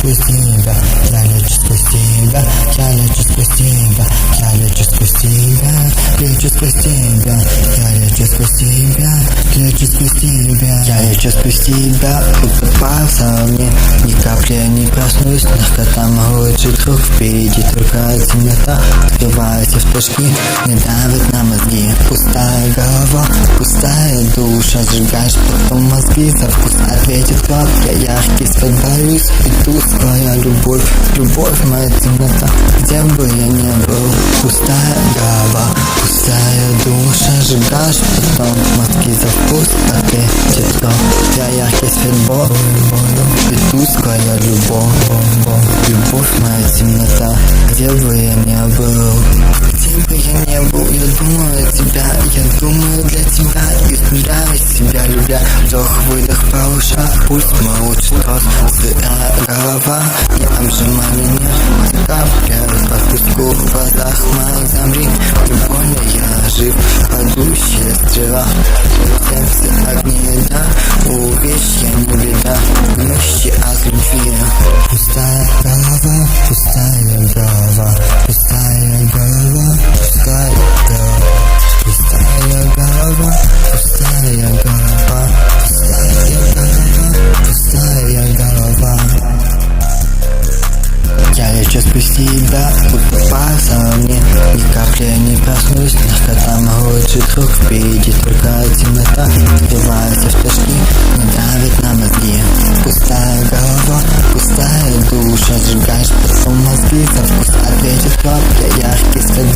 спусти небо, Ранич спусти небо, Ранич спусти небо, Ранич спусти небо, Ранич спусти небо, Ранич спусти небо, Ранич спусти небо, Ранич спусти небо, Утопался мне, ни капли я не проснусь, но там лучший друг, впереди только темнота, Открывается в точки, не давит на мозги, пустая голова душа, сжигаешь потом мозги, за вкус ответит я яркий свет боюсь, и тусклая любовь, любовь моя темнота, где бы я ни был, пустая голова, пустая душа, сжигаешь потом. Мозги за вкус ответит как я яркий свет боль, и тусклая любовь, любовь моя темнота, где бы я ни был, где бы я ни был, я думаю о тебя, я думаю для тебя, Zdałeś cię, ludzie, do chłodnych pałusza Pust mało czytostwo wyrawa. Nie mam, że mam imię Zdrawkę z was, ty skurwa Zachmal, ja żyw A duś się strzela Jestem w sychach, tak nie da Uwierz się, nie wyda. Myśli, a zlifiję Pusta rawa, pusta jędrawa Лечу сквозь тебя, утопался мне Ни капли не проснусь, но там лучший друг Впереди только темнота, впивается в точки Не давит на мозги Пустая голова, пустая душа Сжигаешь потом мозги, за вкус ответит Я яркий свет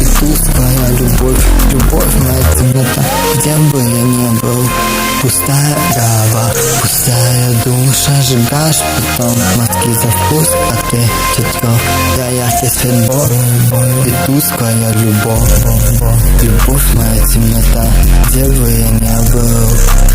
и тусклая любовь Любовь моя темнота, где бы я ни был Пустая голова, пустая душа Сжигаешь потом мозги за вкус ответит как Я яркий свет боль, и тусклая любовь. Любовь моя темнота, где бы я ни был